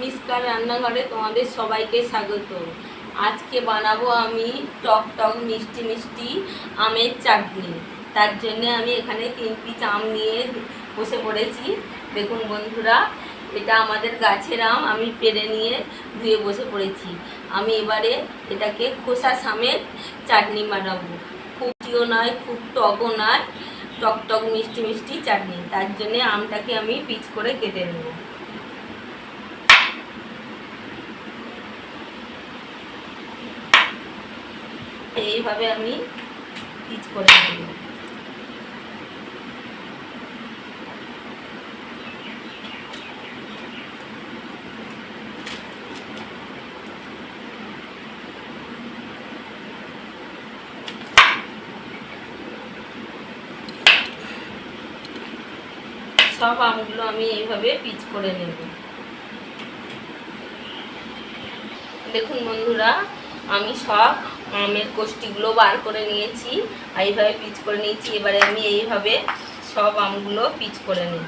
মিসকার রান্নাঘরে তোমাদের সবাইকে স্বাগত। আজকে বানাবো আমি টক টক মিষ্টি মিষ্টি আমের চাটনি। তার জন্য আমি এখানে তিন পিস আম নিয়ে বসে পড়েছি। দেখুন বন্ধুরা, এটা আমাদের গাছের আম, আমি পেরে নিয়ে ধুয়ে বসে পড়েছি। আমি এবারে এটাকে খোসা সামের চাটনি বানাবো। খুব টিও নয়, খুব টকও নয়, টক টক মিষ্টি মিষ্টি চাটনি। তার জন্য আমটাকে আমি পিচ করে কেটে নেব। এইভাবে আমি পিচ করে নেব। সব আমগুলো আমি এইভাবে পিচ করে নেব। দেখুন বন্ধুরা, আমি সব আমের কোষ্টিগুলো বার করে নিয়েছি, আর এইভাবে পিচ করে নিয়েছি। এবারে আমি এইভাবে সব আমগুলো পিচ করে নিই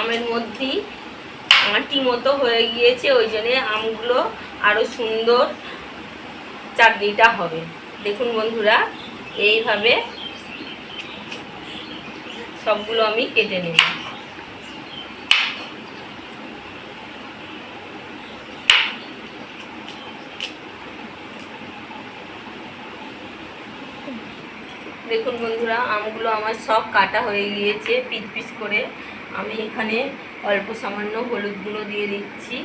আমের মধ্যেই আঁটি মতো হয়ে গিয়েছে, ওই জন্যে আমগুলো আরও সুন্দর চাটনিটা হবে। দেখুন বন্ধুরা, এইভাবে সবগুলো আমি কেটে নেব। দেখুন বন্ধুরা, আমগুলো আমার সব কাটা হয়ে গিয়েছে পিস পিস করে। আমি এখানে অল্প সামান্য হলুদ গুঁড়ো দিয়ে দিচ্ছি,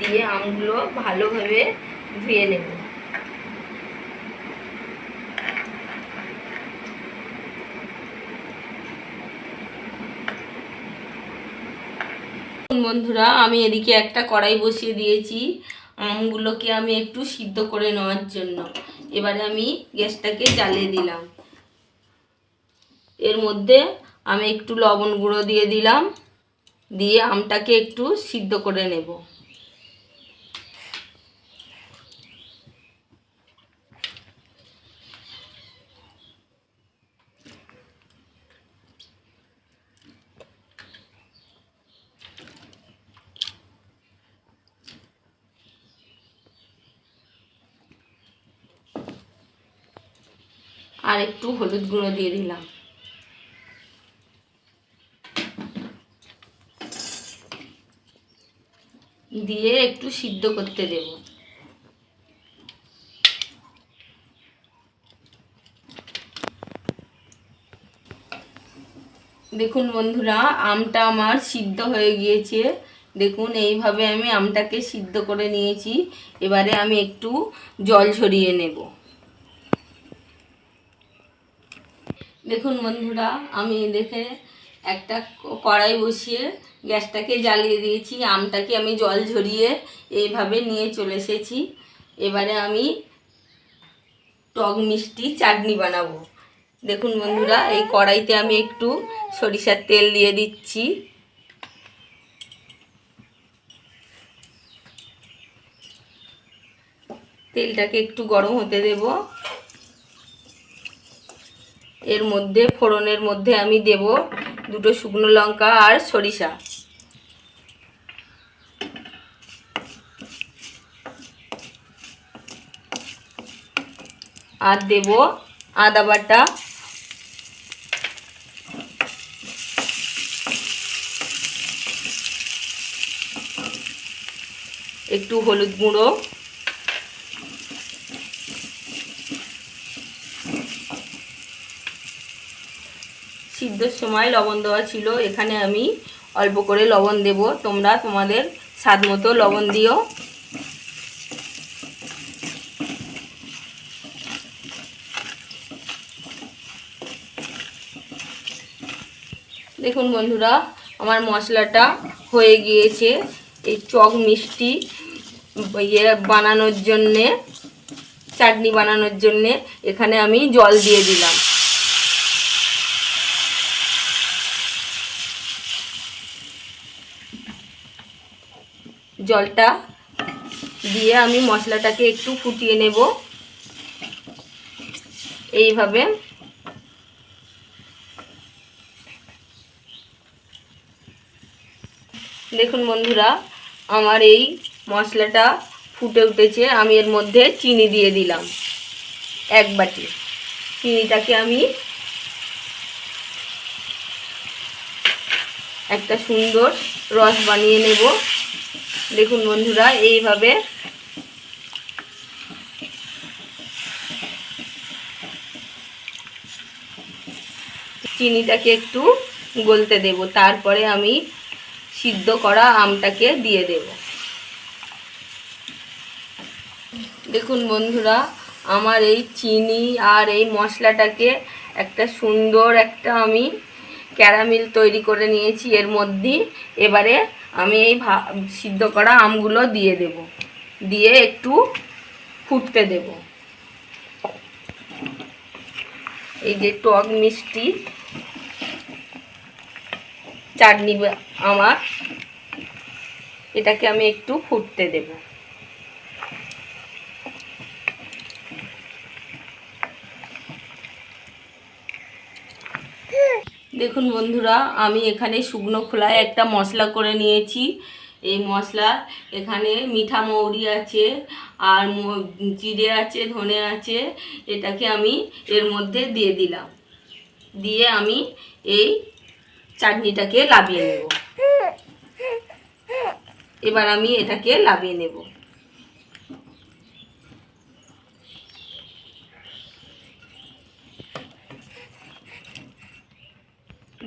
দিয়ে আমগুলো ভালোভাবে ধুয়ে নেব। বন্ধুরা, আমি এদিকে একটা কড়াই বসিয়ে দিয়েছি। আমগুলোকে আমি একটু সিদ্ধ করে নেওয়ার জন্য। এবারে আমি গ্যাসটাকে জ্বালিয়ে দিলাম। এর মধ্যে আমি একটু লবণ গুঁড়ো দিয়ে দিলাম। দিয়ে আমটাকে একটু সিদ্ধ করে নেব। আর একটু হলুদ গুঁড়ো দিয়ে দিলাম। দিয়ে একটু সিদ্ধ করতে দেব। দেখুন বন্ধুরা, আমটা আমার সিদ্ধ হয়ে গিয়েছে। দেখুন, এইভাবে আমি আমটাকে সিদ্ধ করে নিয়েছি। এবারে আমি একটু জল ঝরিয়ে নেব। দেখুন বন্ধুরা, আমি দেখে একটা কড়াই বসিয়ে গ্যাসটাকে জ্বালিয়ে দিয়েছি। আমটাকে আমি জল ঝরিয়ে এইভাবে নিয়ে চলে এসেছি। এবারে আমি টক মিষ্টি চাটনি বানাবো। দেখুন বন্ধুরা, এই কড়াইতে আমি একটু সরিষার তেল দিয়ে দিচ্ছি। তেলটাকে একটু গরম হতে দেব। এর মধ্যে ফোড়নের মধ্যে আমি দেব দুটো শুকনো লঙ্কা আর সরিষা। আর দেব আদা বাটা। একটু হলুদ গুঁড়ো। সিদ্ধর সময় লবণ দেওয়া ছিল, এখানে আমি অল্প করে লবণ দেব। তোমরা তোমাদের স্বাদ মতো লবণ দিও। দেখুন বন্ধুরা, আমার মশলাটা হয়ে গিয়েছে। এই চক মিষ্টি ইয়ে বানানোর জন্যে, চাটনি বানানোর জন্যে এখানে আমি জল দিয়ে দিলাম। জলটা দিয়ে আমি মশলাটাকে একটু ফুটিয়ে নেব। এইভাবে। দেখুন বন্ধুরা, আমার এই মশলাটা ফুটে উঠেছে। আমি এর মধ্যে চিনি দিয়ে দিলাম, এক বাটি। চিনিটাকে আমি একটা সুন্দর রস বানিয়ে নেব। দেখুন বন্ধুরা, এইভাবে চিনিটাকে একটু গলতে দেব। তারপরে আমি সিদ্ধ করা আমটাকে দিয়ে দেব। দেখুন বন্ধুরা, আমার এই চিনি আর এই মশলাটাকে একটা সুন্দর একটা আমি ক্যারামেল তৈরি করে নিয়েছি। এর মধ্যে এবারে আমি এই সিদ্ধ করা আমগুলো দিয়ে দেব। দিয়ে একটু ফুটতে দেব। এই যে টক মিষ্টি, চাটনি আমার, এটাকে আমি একটু ফুটতে দেব। দেখুন বন্ধুরা, আমি এখানে শুকনো খোলায় একটা মশলা করে নিয়েছি। এই মশলা, এখানে মিঠা মৌরি আছে, আর জিরে আছে, ধনে আছে, এটাকে আমি এর মধ্যে দিয়ে দিলাম। দিয়ে আমি এই চাটনিটাকে লাভিয়ে নেব। এবার আমি এটাকে লাভিয়ে নেব।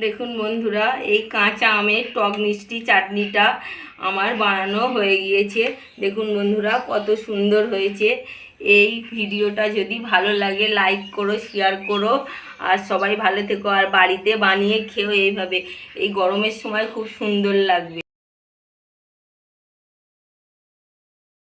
দেখুন বন্ধুরা, এই কাঁচা আমের টক মিষ্টি চাটনিটা আমার বানানো হয়ে গিয়েছে। দেখুন বন্ধুরা, কত সুন্দর হয়েছে। এই ভিডিওটা যদি ভালো লাগে লাইক করো শেয়ার করো। আর সবাই ভালো থেকো, আর বাড়িতে বানিয়ে খেও এইভাবে। এই গরমের সময় খুব সুন্দর লাগবে।